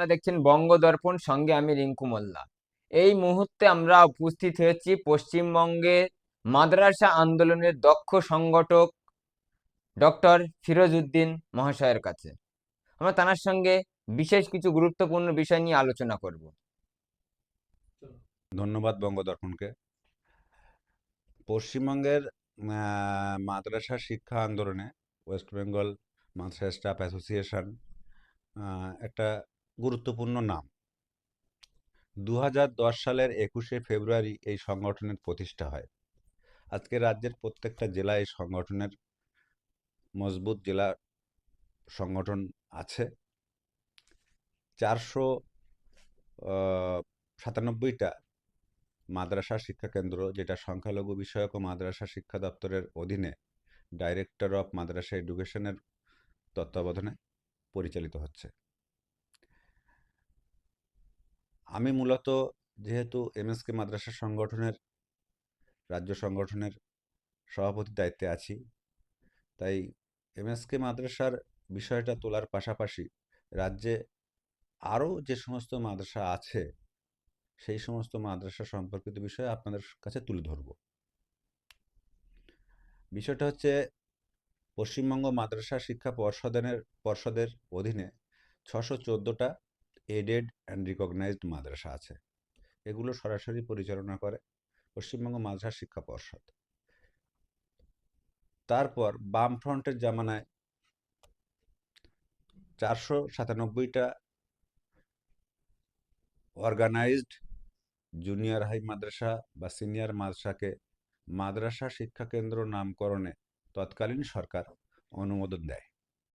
আপনারা দেখছেন বঙ্গদর্পণ, সঙ্গে আমি রিঙ্কু মোল্লা। এই মুহূর্তে আমরা উপস্থিত হয়েছি পশ্চিমবঙ্গে মাদ্রাসা আন্দোলনের দক্ষ সংগঠক ডক্টর ফিরোজ উদ্দিন মহাশয়ের কাছে। আমরা তার সঙ্গে বিশেষ কিছু গুরুত্বপূর্ণ বিষয় নিয়ে আলোচনা করব। ধন্যবাদ বঙ্গদর্পণকে। পশ্চিমবঙ্গের মাদ্রাসা শিক্ষা আন্দোলনে West Bengal Madrasa Staff Association একটা গুরুত্বপূর্ণ নাম। দু সালের একুশে ফেব্রুয়ারি এই সংগঠনের প্রতিষ্ঠা হয়। আজকে রাজ্যের প্রত্যেকটা জেলায় এই সংগঠনের মজবুত জেলা সংগঠন আছে। চারশো সাতানব্বইটা মাদ্রাসা শিক্ষা কেন্দ্র, যেটা সংখ্যালঘু বিষয়ক ও মাদ্রাসা শিক্ষা দপ্তরের অধীনে ডাইরেক্টর অফ মাদ্রাসা এডুকেশনের তত্ত্বাবধানে পরিচালিত হচ্ছে। আমি মূলত যেহেতু এমএসকে মাদ্রাসা সংগঠনের, রাজ্য সংগঠনের সভাপতির দায়িত্বে আছি, তাই এমএসকে মাদ্রাসার বিষয়টা তোলার পাশাপাশি রাজ্যে আরও যে সমস্ত মাদ্রাসা আছে, সেই সমস্ত মাদ্রাসা সম্পর্কিত বিষয়ে আপনাদের কাছে তুলে ধরব। বিষয়টা হচ্ছে পশ্চিমবঙ্গ মাদ্রাসা শিক্ষা পর্ষদের পর্ষদের অধীনে ছশো চোদ্দোটা এডেড অ্যান্ড রিকগনাইজড মাদ্রাসা আছে। এগুলো সরাসরি পরিচালনা করে পশ্চিমবঙ্গ মাদ্রাসা শিক্ষা পর্ষদ। তারপর বাম ফ্রন্টের জামানায় চারশো সাতানব্বইটা অর্গানাইজড জুনিয়র হাই মাদ্রাসা বা সিনিয়র মাদ্রাসাকে মাদ্রাসা শিক্ষা কেন্দ্র নামকরণে তৎকালীন সরকার অনুমোদন দেয়।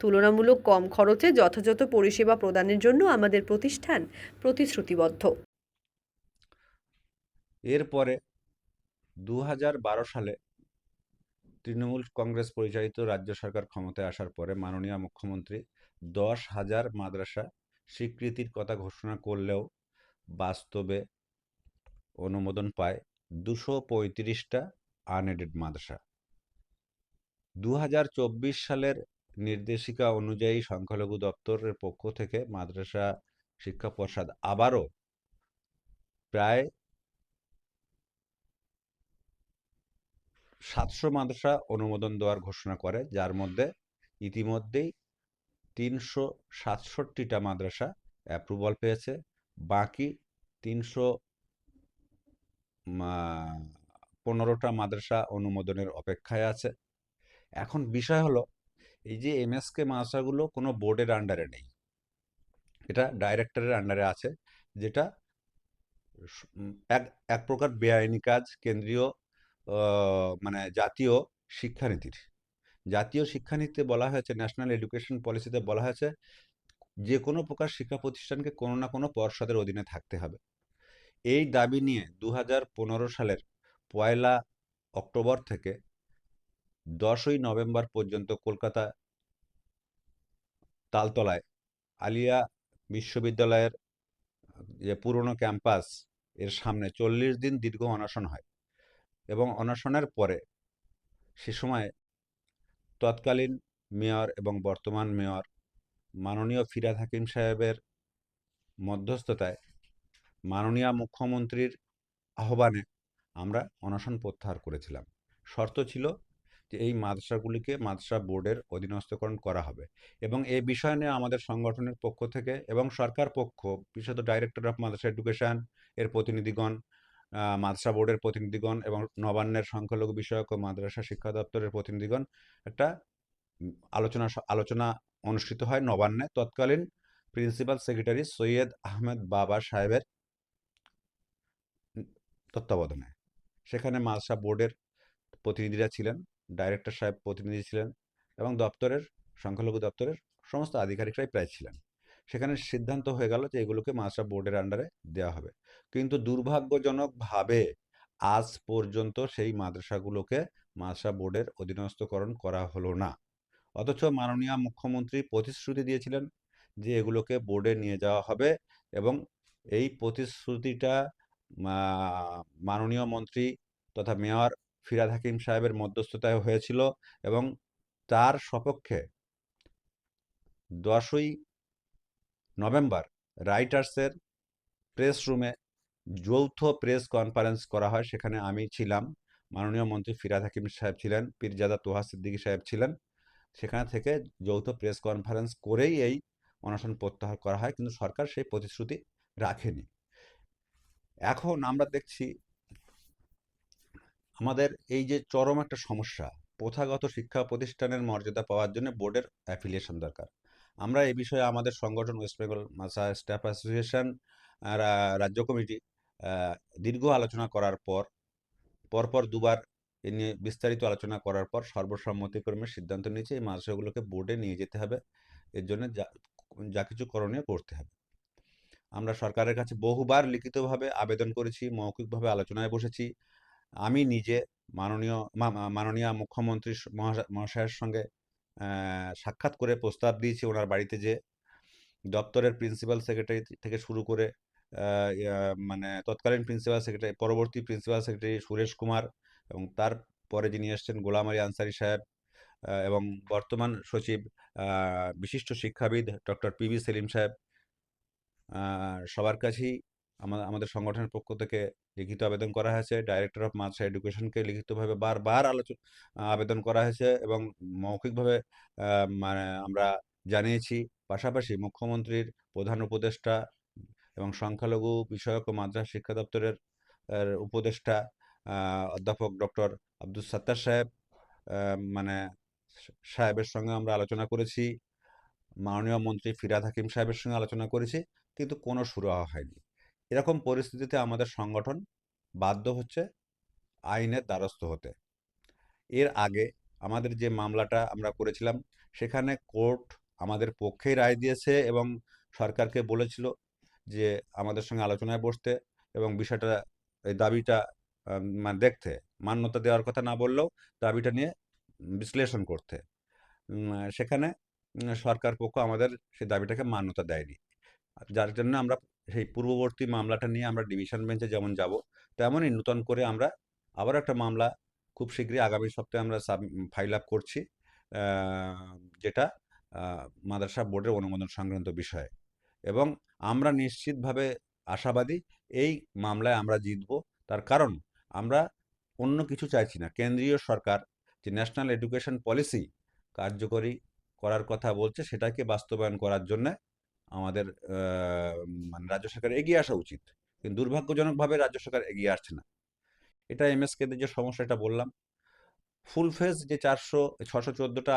তুলনামূলক কম খরচে যথাযথ পরিষেবা প্রদানের জন্য আমাদের প্রতিষ্ঠান প্রতিশ্রুতিবদ্ধ। এরপরে দু হাজার বারো সালে তৃণমূল কংগ্রেস পরিচালিত রাজ্য সরকার ক্ষমতায় আসার পরে মাননীয় মুখ্যমন্ত্রী দশ হাজার মাদ্রাসা স্বীকৃতির কথা ঘোষণা করলেও বাস্তবে অনুমোদন পায় দুশো পঁয়ত্রিশটা আনএডেড মাদ্রাসা। দু হাজার চব্বিশ সালের নির্দেশিকা অনুযায়ী সংখ্যালঘু দপ্তরের পক্ষ থেকে মাদ্রাসা শিক্ষা পর্ষদ আবারও প্রায় সাতশো মাদ্রাসা অনুমোদন দেওয়ার ঘোষণা করে, যার মধ্যে ইতিমধ্যেই তিনশো সাতষট্টিটা মাদ্রাসা অ্যাপ্রুভাল পেয়েছে। বাকি তিনশো পনেরোটা মাদ্রাসা অনুমোদনের অপেক্ষায় আছে। এখন বিষয় হলো এই যে এমএসকে মাদ্রাসাগুলো কোনো বোর্ডের আন্ডারে নেই। এটা ডাইরেক্টরের আন্ডারে আছে, যেটা এক এক প্রকার বেআইনি কাজ, কেন্দ্রীয় মানে জাতীয় শিক্ষানীতির। জাতীয় শিক্ষানীতিতে বলা হয়েছে ন্যাশনাল এডুকেশন পলিসিতে বলা হয়েছে, যে কোনো প্রকার শিক্ষা প্রতিষ্ঠানকে কোনো না কোনো পর্ষদের অধীনে থাকতে হবে। এই দাবি নিয়ে দু সালের পয়লা অক্টোবর থেকে দশই নভেম্বর পর্যন্ত কলকাতা তালতলায়। আলিয়া বিশ্ববিদ্যালয়ের যে পুরনো ক্যাম্পাস, এর সামনে চল্লিশ দিন দীর্ঘ অনশন হয় এবং অনশনের পরে সে সময় তৎকালীন মেয়র এবং বর্তমান মেয়র মাননীয় ফিরাদ হাকিম সাহেবের মধ্যস্থতায় মাননীয় মুখ্যমন্ত্রীর আহ্বানে আমরা অনশন প্রত্যাহার করেছিলাম। শর্ত ছিল যে এই মাদ্রাসাগুলিকে মাদ্রাসা বোর্ডের অধীনস্থকরণ করা হবে। এবং এই বিষয় নিয়ে আমাদের সংগঠনের পক্ষ থেকে এবং সরকার পক্ষ, বিশেষত ডাইরেক্টর অফ মাদ্রাসা এডুকেশন এর প্রতিনিধিগণ মাদ্রাসা বোর্ডের প্রতিনিধিগণ এবং নবান্নের সংখ্যালঘু বিষয়ক ও মাদ্রাসা শিক্ষা দপ্তরের প্রতিনিধিগণ একটা আলোচনা আলোচনা অনুষ্ঠিত হয় নবান্নে। তৎকালীন প্রিন্সিপাল সেক্রেটারি সৈয়দ আহমেদ বাবা সাহেবের তত্ত্বাবধানে। সেখানে মাদ্রাসা বোর্ডের প্রতিনিধিরা ছিলেন। ডাইরেক্টর সাহেব প্রতিনিধি ছিলেন এবং দপ্তরের, সংখ্যালঘু দপ্তরের সমস্ত আধিকারিকরাই প্রায় ছিলেন। সেখানে সিদ্ধান্ত হয়ে গেল যে এগুলোকে মাদ্রাসা বোর্ডের আন্ডারে দেওয়া হবে। কিন্তু দুর্ভাগ্যজনকভাবে আজ পর্যন্ত সেই মাদ্রাসাগুলোকে মাদ্রাসা বোর্ডের অধীনস্থকরণ করা হলো না। অথচ মাননীয় মুখ্যমন্ত্রী প্রতিশ্রুতি দিয়েছিলেন যে এগুলোকে বোর্ডে নিয়ে যাওয়া হবে এবং এই প্রতিশ্রুতিটা মাননীয় মন্ত্রী তথা মেয়র ফিরাদ হাকিম সাহেবের মধ্যস্থতায় হয়েছিল এবং তার সপক্ষে দশই নভেম্বর রাইটার্সের প্রেস রুমে যৌথ প্রেস কনফারেন্স করা হয়। সেখানে আমি ছিলাম। মাননীয় মন্ত্রী ফিরাদ হাকিম সাহেব ছিলেন, পীরজাদা তোহা সিদ্দিকী সাহেব ছিলেন। সেখান থেকে যৌথ প্রেস কনফারেন্স করেই এই অনশন প্রত্যাহার করা হয়। কিন্তু সরকার সেই প্রতিশ্রুতি রাখেনি। এখন আমরা দেখছি আমাদের এই যে চরম একটা সমস্যা, প্রথাগত শিক্ষা প্রতিষ্ঠানের মর্যাদা পাওয়ার জন্য বোর্ডের অ্যাফিলিয়েশন দরকার। আমরা এই বিষয়ে আমাদের সংগঠন ওয়েস্ট বেঙ্গল মাসা স্টাফ অ্যাসোসিয়েশন রাজ্য কমিটি দীর্ঘ আলোচনা করার পর, পরপর দুবার এ নিয়ে বিস্তারিত আলোচনা করার পর সর্বসম্মতিক্রমে সিদ্ধান্ত নিয়েছে এই মাদ্রাসাগুলোকে বোর্ডে নিয়ে যেতে হবে। এর জন্য যা যা কিছু করণীয় করতে হবে। আমরা সরকারের কাছে বহুবার লিখিতভাবে আবেদন করেছি, মৌখিকভাবে আলোচনায় বসেছি। আমি নিজে মাননীয় মাননীয় মুখ্যমন্ত্রী মহাশয়ের সঙ্গে সাক্ষাৎ করে প্রস্তাব দিয়েছি ওনার বাড়িতে যে, দপ্তরের প্রিন্সিপাল সেক্রেটারি থেকে শুরু করে মানে তৎকালীন প্রিন্সিপাল সেক্রেটারি, পরবর্তী প্রিন্সিপাল সেক্রেটারি সুরেশ কুমার এবং তার পরে যিনি এসছেন গোলাম আলী আনসারি সাহেব এবং বর্তমান সচিব বিশিষ্ট শিক্ষাবিদ ডক্টর পি সেলিম সাহেব সবার কাছেই আমাদের সংগঠনের পক্ষ থেকে লিখিত আবেদন করা হয়েছে। ডাইরেক্টর অফ মাদ্রাসা এডুকেশনকে লিখিতভাবে বারবার আলোচনা আবেদন করা হয়েছে এবং মৌখিকভাবে মানে আমরা জানিয়েছি। পাশাপাশি মুখ্যমন্ত্রীর প্রধান উপদেষ্টা এবং সংখ্যালঘু বিষয়ক ও মাদ্রাসা শিক্ষা দপ্তরের উপদেষ্টা অধ্যাপক ডক্টর আব্দুল সাত্তার সাহেব মানে সাহেবের সঙ্গে আমরা আলোচনা করেছি। মাননীয় মন্ত্রী ফিরাদ হাকিম সাহেবের সঙ্গে আলোচনা করেছি। কিন্তু কোনো সুরাহা হয়নি। এরকম পরিস্থিতিতে আমাদের সংগঠন বাধ্য হচ্ছে আইনের দ্বারস্থ হতে। এর আগে আমাদের যে মামলাটা আমরা করেছিলাম, সেখানে কোর্ট আমাদের পক্ষেই রায় দিয়েছে এবং সরকারকে বলেছিল যে আমাদের সঙ্গে আলোচনায় বসতে এবং বিষয়টা, এই দাবিটা মানে দেখতে, মান্যতা দেওয়ার কথা না বললেও দাবিটা নিয়ে বিশ্লেষণ করতে। সেখানে সরকার পক্ষ আমাদের সেই দাবিটাকে মান্যতা দেয়নি। যার জন্য আমরা সেই পূর্ববর্তী মামলাটা নিয়ে আমরা ডিভিশন বেঞ্চে যেমন যাব, তেমনই নূতন করে আমরা আবার একটা মামলা খুব শীঘ্রই আগামী সপ্তাহে আমরা সাব ফাইল আপ করছি যেটা মাদ্রাসা বোর্ডের অনুমোদন সংক্রান্ত বিষয়ে। এবং আমরা নিশ্চিতভাবে আশাবাদী এই মামলায় আমরা জিতব, তার কারণ আমরা অন্য কিছু চাইছি না। কেন্দ্রীয় সরকার যে ন্যাশনাল এডুকেশন পলিসি কার্যকরী করার কথা বলছে, সেটাকে বাস্তবায়ন করার জন্য আমাদের মানে রাজ্য সরকার এগিয়ে আসা উচিত। কিন্তু দুর্ভাগ্যজনকভাবে রাজ্য সরকার এগিয়ে আসছে না। এটা এমএসকে দের যে সমস্যা, এটা বললাম। ফুল ফেজ যে চারশো, ছশো চোদ্দোটা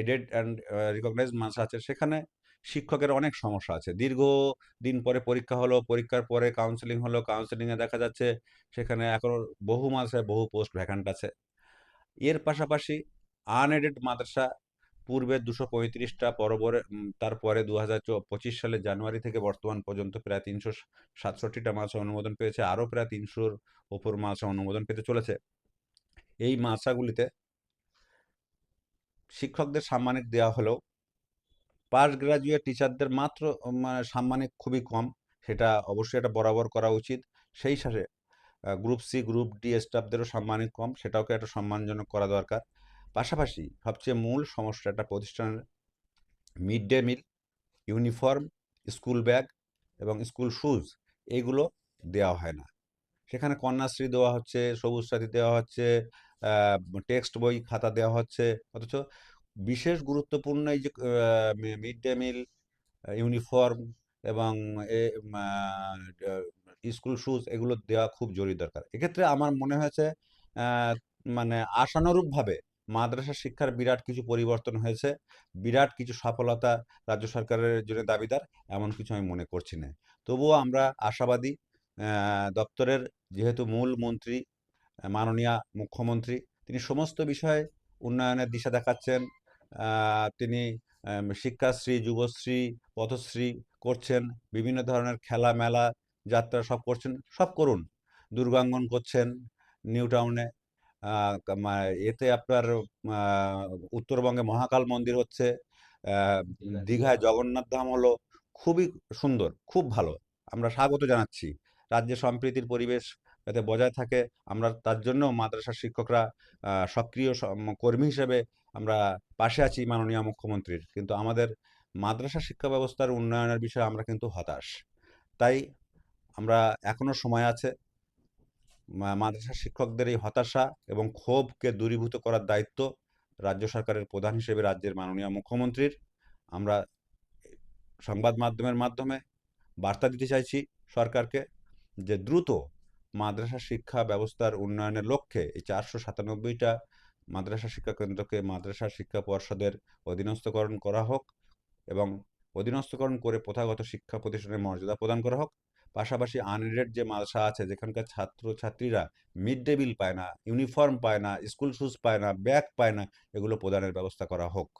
এডেড অ্যান্ড রিকগনাইজ মাস আছে, সেখানে শিক্ষকের অনেক সমস্যা আছে। দীর্ঘ দিন পরে পরীক্ষা হলো, পরীক্ষার পরে কাউন্সেলিং হলো কাউন্সেলিংয়ে দেখা যাচ্ছে সেখানে এখনও বহু মাসে বহু পোস্ট ভ্যাকান্ট আছে। এর পাশাপাশি আনএডেড মাদ্রাসা পূর্বে দুশো পঁয়ত্রিশটা পরপরে উম, তারপরে দু হাজার পঁচিশ সালের জানুয়ারি থেকে বর্তমান পর্যন্ত প্রায় তিনশো সাতষট্টিটা মাদ্রাসা অনুমোদন পেয়েছে আরও প্রায় তিনশোর ওপর মাদ্রাসা অনুমোদন পেতে চলেছে। এই মাদ্রাসাগুলিতে শিক্ষকদের সাম্মানিক দেওয়া হলেও পাস্ট গ্রাজুয়েট টিচারদের মাত্র মানে সাম্মানিক খুবই কম সেটা অবশ্যই এটা বরাবর করা উচিত। সেই সাথে গ্রুপ সি গ্রুপ ডি স্টাফদেরও সাম্মানিক কম সেটাকে একটা সম্মানজনক করা দরকার। পাশাপাশি সবচেয়ে মূল সমস্যা একটা প্রতিষ্ঠানের mid day meal uniform school bag এবং স্কুল শুজ এইগুলো দেওয়া হয় না। সেখানে কন্যাশ্রী দেওয়া হচ্ছে, সবুজ সাথী দেওয়া হচ্ছে টেক্সট বই খাতা দেওয়া হচ্ছে, অথচ বিশেষ গুরুত্বপূর্ণ এই যে মিড ডে মিল ইউনিফর্ম এবং স্কুল শুজ এগুলো দেওয়া খুব জরুরি দরকার। এক্ষেত্রে আমার মনে হয়েছে মানে আশানুরূপভাবে মাদ্রাসা শিক্ষার বিরাট কিছু পরিবর্তন হয়েছে, বিরাট কিছু সফলতা রাজ্য সরকারের জন্য দাবিদার, এমন কিছু আমি মনে করছি না। তবুও আমরা আশাবাদী দপ্তরের যেহেতু মূল মন্ত্রী, মাননীয় মুখ্যমন্ত্রী, তিনি সমস্ত বিষয়ে উন্নয়নের দিশা দেখাচ্ছেন তিনি শিক্ষাশ্রী, যুবশ্রী, পথশ্রী করছেন, বিভিন্ন ধরনের খেলা মেলা যাত্রা সব করছেন, সব করুন। দুর্গাঙ্গন করছেন, নিউ টাউনে এতে আপনার উত্তরবঙ্গে মহাকাল মন্দির হচ্ছে দীঘায় জগন্নাথ ধাম হলো খুবই সুন্দর খুব ভালো। আমরা স্বাগত জানাচ্ছি। রাজ্যে সম্প্রীতির পরিবেশ যাতে বজায় থাকে আমরা তার জন্য মাদ্রাসা শিক্ষকরা সক্রিয় কর্মী হিসেবে আমরা পাশে আছি মাননীয় মুখ্যমন্ত্রীর। কিন্তু আমাদের মাদ্রাসা শিক্ষা ব্যবস্থার উন্নয়নের বিষয়ে আমরা কিন্তু হতাশ। তাই আমরা এখনও সময় আছে মাদ্রাসা শিক্ষকদের এই হতাশা এবং ক্ষোভকে দূরীভূত করার দায়িত্ব রাজ্য সরকারের প্রধান হিসেবে রাজ্যের মাননীয় মুখ্যমন্ত্রীর। আমরা সংবাদ মাধ্যমের মাধ্যমে বার্তা দিতে চাইছি সরকারকে যে দ্রুত মাদ্রাসা শিক্ষা ব্যবস্থার উন্নয়নের লক্ষ্যে এই চারশো সাতানব্বইটা মাদ্রাসা শিক্ষা কেন্দ্রকে মাদ্রাসা শিক্ষা পর্ষদের অধীনস্থকরণ করা হোক এবং অধীনস্থকরণ করে প্রথাগত শিক্ষা প্রতিষ্ঠানের মর্যাদা প্রদান করা হোক। পাশাপাশি আনএডেড যে মাদ্রাসা আছে, যেখানকার ছাত্র ছাত্রীরা মিড ডে মিল পায় না ইউনিফর্ম পায় না স্কুল শুজ পায় না ব্যাগ পায় না, এগুলো প্রদানের ব্যবস্থা করা হোক।